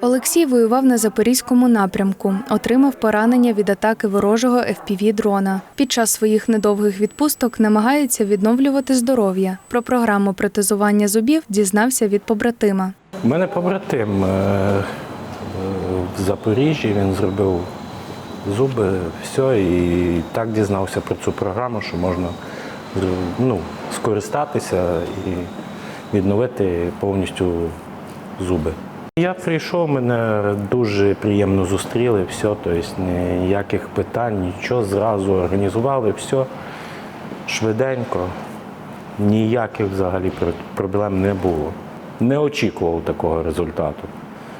Олексій воював на запорізькому напрямку, отримав поранення від атаки ворожого fpv дрона. Під час своїх недовгих відпусток намагається відновлювати здоров'я. Про програму протезування зубів дізнався від побратима. У мене побратим е, в Запоріжжі, він зробив зуби, все, і так дізнався про цю програму, що можна ну, скористатися і відновити повністю зуби. Я прийшов, мене дуже приємно зустріли, все, тобто ніяких питань, нічого, зразу організували, все швиденько, ніяких взагалі проблем не було. Не очікував такого результату,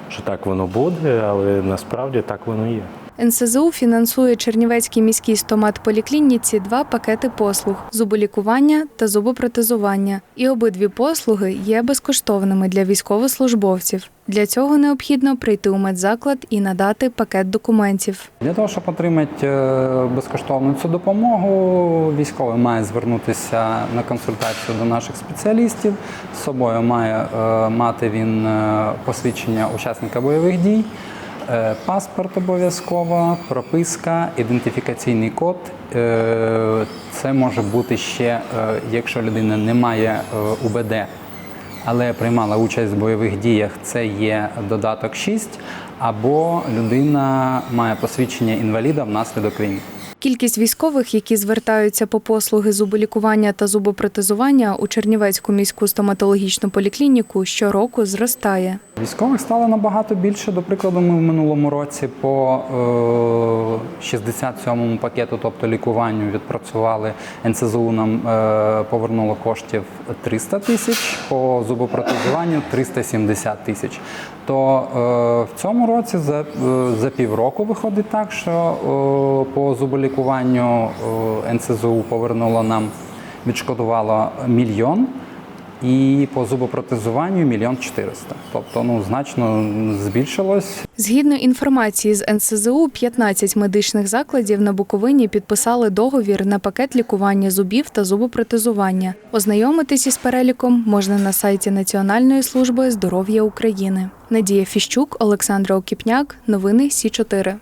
що так воно буде, але насправді так воно є. НСЗУ фінансує Чернівецькій міській стомат-поліклініці два пакети послуг зуболікування та зубопротезування. І обидві послуги є безкоштовними для військовослужбовців. Для цього необхідно прийти у медзаклад і надати пакет документів. Для того, щоб отримати е, безкоштовну цю допомогу, військовий має звернутися на консультацію до наших спеціалістів. З собою має е, мати він е, посвідчення учасника бойових дій, паспорт обов'язково, прописка, ідентифікаційний код. Е, Це може бути ще, е, якщо людина не має е, УБД але приймала участь в бойових діях, це є додаток 6, або людина має посвідчення інваліда внаслідок війни. Кількість військових, які звертаються по послуги зуболікування та зубопротезування у Чернівецьку міську стоматологічну поліклініку щороку зростає. Військових стало набагато більше. До прикладу, ми в минулому році по е, 67-му пакету, тобто лікуванню, відпрацювали НСЗУ нам е, повернуло коштів 300 тисяч, по зубопротезуванню 370 тисяч. То е, в цьому році за, е, за півроку виходить так, що е, по зуболікуванню е, НСЗУ повернуло нам, відшкодувало мільйон. І по зубопротезуванню мільйон чотириста. Тобто ну значно збільшилось. Згідно інформації з НСЗУ, 15 медичних закладів на Буковині підписали договір на пакет лікування зубів та зубопротезування. Ознайомитись із переліком можна на сайті Національної служби здоров'я України. Надія Фіщук, Олександра Окіпняк. Новини Сі 4